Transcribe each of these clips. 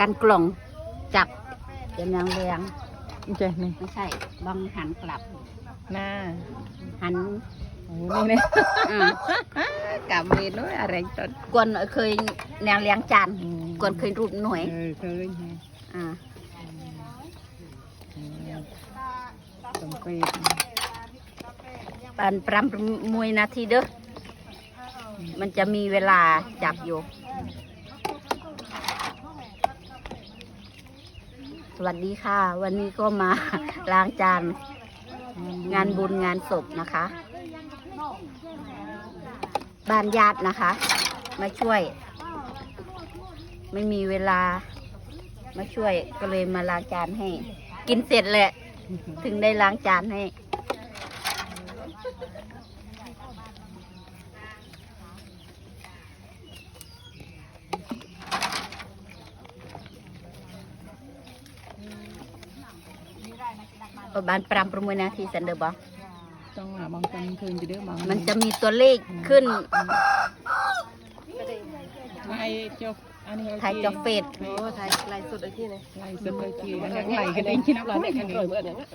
กันกล่องจับจะนางเรียงเจ๊นี่ไม่ใช่บังหันกลับหน้าหันโอ้นี่เนี่ยอ่ากำเวรด้วยอะไรตอนกวนเคยนางเลี้ยงจานกวนเคยรูปหน่วยเออเคยฮะอ่าสมเปรปานปรำมวยนาทีเด้อมันจะมีเวลาจับอยู่ สวัสดีค่ะ วันนี้ก็มาล้างจานงานบุญงานศพนะคะ บ้านญาตินะคะ มาช่วย ไม่มีเวลา มาช่วยก็เลยมาล้างจานให้ กินเสร็จแหละ ถึงได้ล้างจานให้ ประมาณปรำประมวยนาทีสันเดอร์บอกต้องหาบางคนคืนจะเด้อบางมันจะมีตัวเลขขึ้นไม่จบอันนี้ไทยจอเฟสโอ้ไทยลายสุดไอ้ที่นี่ไล่สุดเลยจีอันนี้ไหลกันเองคิดนับลายไม่กันเกิดเมือนอย่างเงี้ย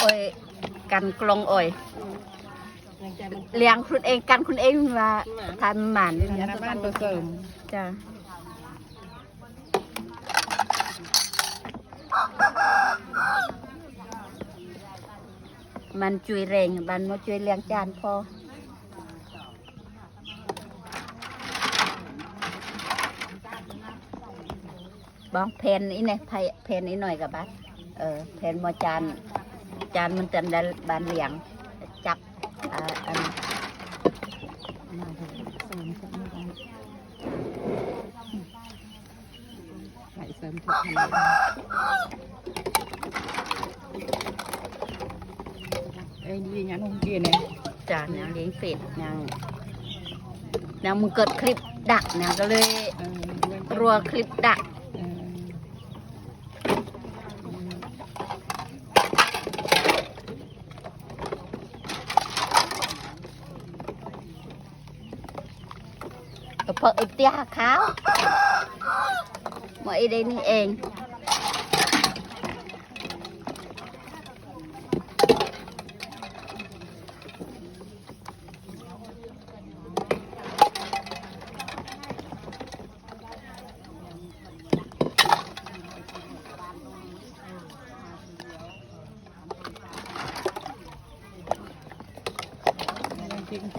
โอ้ยกันกลองโอ้ยยังใจมันเลี้ยงคุณเองกันคุณเองว่าทานหมันยาบ้านตัวเสริมจ้ะ มันจุยแรงมันมาจุยเลี้ยงจานพอบ้องเพนอีนี่ยไพเพนอีหน่อยกับบัสเออเพนมาจานจานมันจะได้บานเหลียง จับอ่าอันมาเถอะเสริมสักนิดนึงไหลเสริมทุก ทีเอ้ยดีงั้นผมเกียร์เนี่ยจานนางเลี้ยงเสร็จนางนางมึงเกิดคลิปดักนางก็เลยเออกลัวคลิปดักเออก็เพราะไอ้เตี้ยขาวมาไอ้ได้นี่เอง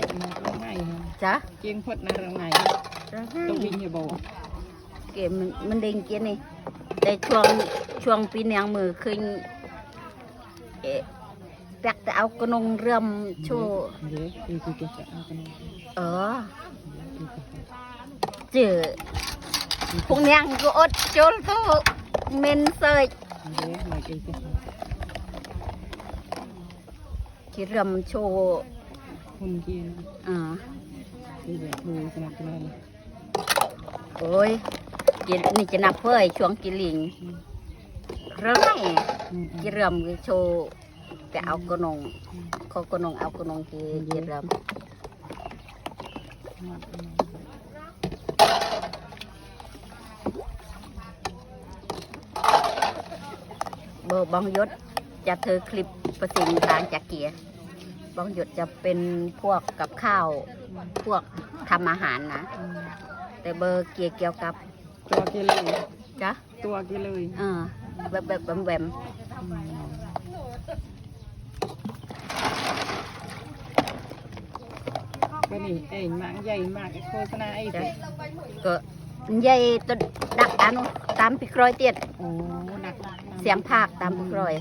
ยังเจียงพดนะเราไงฮะจ้ะเจียงพดนะเราไงต้องวิ่งอย่าบอกเกมมันมันเด้งเกี้ยนี่แต่ช่วงช่วงปีเนียงมือขึ้นเอ๊ะแปลกแต่เอากระนงเรื่อมโชว์เดี๋ยวคือคือจะเอากันเออเจอพวกเนียงก็อดโจลก็เมนเซยเดี๋ยวมาเกี่ยวกับที่เรื่อมโชว์ คนเกียร์อ่าคือแบบดูสนับสนุนโอ้ยกินนี่จะนับเพื่อช่วงกินลิงเรื่องไงกิเรื่อมก็โชว์แต่เอากระนงเขากระนงเอากระนงกิกิเรื่อมเบอร์บองยศจะเธอคลิปประสิงทางจากเกียร์ บองยศจะเป็นพวกกับข้าว พวกทำอาหารนะ แต่เบอร์เกียร์เกี่ยวกับตัวเกเลยจ้ะตัวเกเลยเออแบบแบบแวมแวมก็นี่เองมากใหญ่มากโฆษณาไอ้จ้ะก็ใหญ่ตัวดักอันตามปีกรอยเตียดโอ้หนักเสียงภาคตามปีกรอย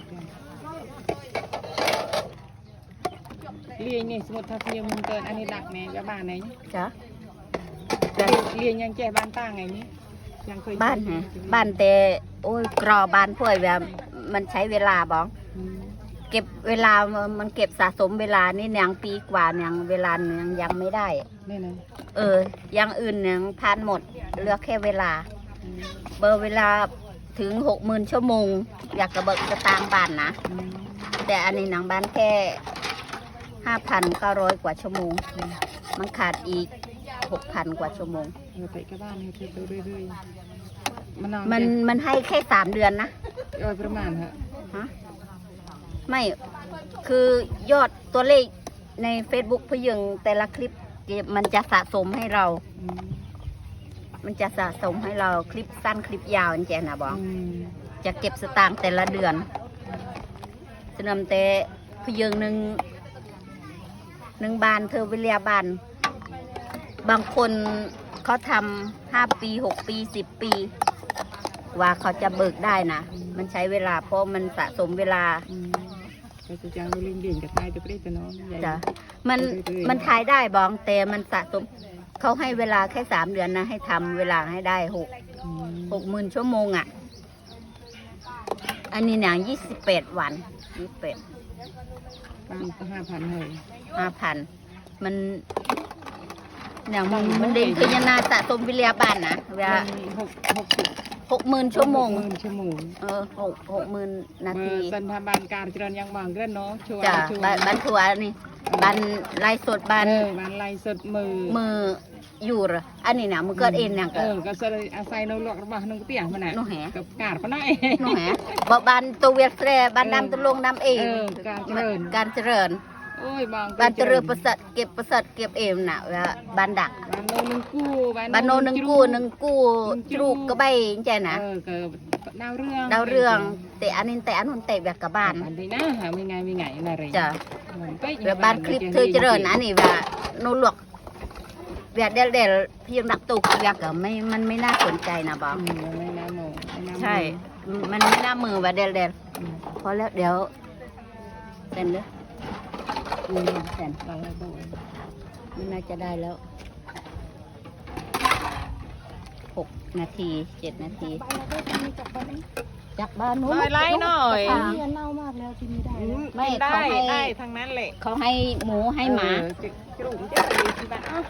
เรียนนี่สมมติถ้าเพียงมึงเกินอันนี้ดักแน่จะบ้านไหนจ้ะแต่เรียนยังแก่บ้านตั้งไงนี่ยังเคยบ้านฮะบ้านแต่โอ้ยกรอบ้านพ่วยแบบมันใช้เวลาบ้องเก็บเวลามันเก็บสะสมเวลานี่ยังปีกว่ายังเวลายังยังไม่ได้นี่นะเอออยังอื่นยังผ่านหมดเหลือกแค่เวลา เบอร์เวลาถึงหกหมื่นชั่วโมง อยากกระเบิกสตางค์บ้านนะ แต่อันนี้หนังบ้านแค่ ห้าพันเก้าร้อยกว่าชั่วโมง มันขาดอีกหกพันกว่าชั่วโมงอเออไปกับบ้านให้เธอไปเรื่อยๆมันนอนมันมันให้แค่สามเดือนนะ โดยประมาณฮะฮะ ไม่คือยอดตัวเลขใน Facebook พยึงแต่ละคลิปมันจะสะสมให้เรา อืมมันจะสะสมให้เราคลิปสั้นคลิปยาวนี่แจนะบอกอืมจะเก็บสตางค์แต่ละเดือนสนำแต่พยึงหนึ่ง หนึ่งบานเธอวิเลียบาน บางคนเขาทำห้าปีหกปีสิบปี ว่าเขาจะเบิกได้นะมันใช้เวลาเพราะมันสะสมเวลาอืมไปสุดยางเราเลี้ยงเดี่ยงกับทายจะไปได้แต่น้องใหญ่จ้ะมันเรื่อยๆมันทายได้บองแต่มันสะสมเขาให้เวลาแค่สามเดือนนะ ให้ทำเวลาให้ได้หกอืมหกหมื่นชั่วโมงอะ อันนี้หนังยี่สิบแปดวันยี่สิบแปด บ้านก็ห้าพันเลยห้าพันมันอย่างมันมันเด่นคือยนาสะสมวิเลียบ้านนะเวลาหกหกสิบ หกหมื่นชั่วโมง หกหมื่นชั่วโมงเออหกหกหมื่นนาเมื่ทีอสันทบานการเจริญยังบางเรื่องเนาะชัวร์จ้ะชัวร์บ้านบ้านทัวร์นี่บ้านไล่สดบ้านเออบ้านไล่สดมือมืออยู่เหรออันนี้นะมือเกิดเองเนี่ยเออก็จะอาศัยในหลอกระบาดนึงเตี้ยมันน่ะนู่นแหกับกาดปะน้อยนู่นแหบอกบ้านตัวเวียดแสรบ้านดำตะลงดำเองเออการเจริญ การเจริญ โอ้ยบางบ้านเจริญประเสริฐเก็บประเสริฐเก็บเองน่ะเวลาบ้านดักบ้านโนนึงกู้บ้านโนหนึ่งกู้หนึ่งกู้จูกกระใบใช่นะเออก็ดาวเรื่องดาวเรื่องแต่อันนี้แต่อันนู้นแต่แบบกับบ้านบ้านดีนะหาไม่ไงไม่ไงอะไรจ้ะมันก็เวลาบ้านคลิปเธอเจริญนะนี่ว่าโนหลวกเวียดเดลเดลพี่ยังดักตุกเวียกก็ไม่มันไม่น่าสนใจนะบอกอืมไม่น่าโมไม่น่าโมใช่ มันไม่น่ามือว่าเดลเดลอืมพอแล้วเดี๋ยวเซ็นเลยอื มเซ็นเราให้บอกมันน่าจะได้แล้วหกนาทีเจ็ดนาทีจากบ้านนู้นไล่ไล่หน่อยจากบ้านเงินเน่ามากแล้วกินไม่ได้แล้วไม่ได้เขาให้ได้ทั้งนั้นแหละเขาให้หมูให้หมาเออจะกลุ่มจะดีที่บ้านเอ้า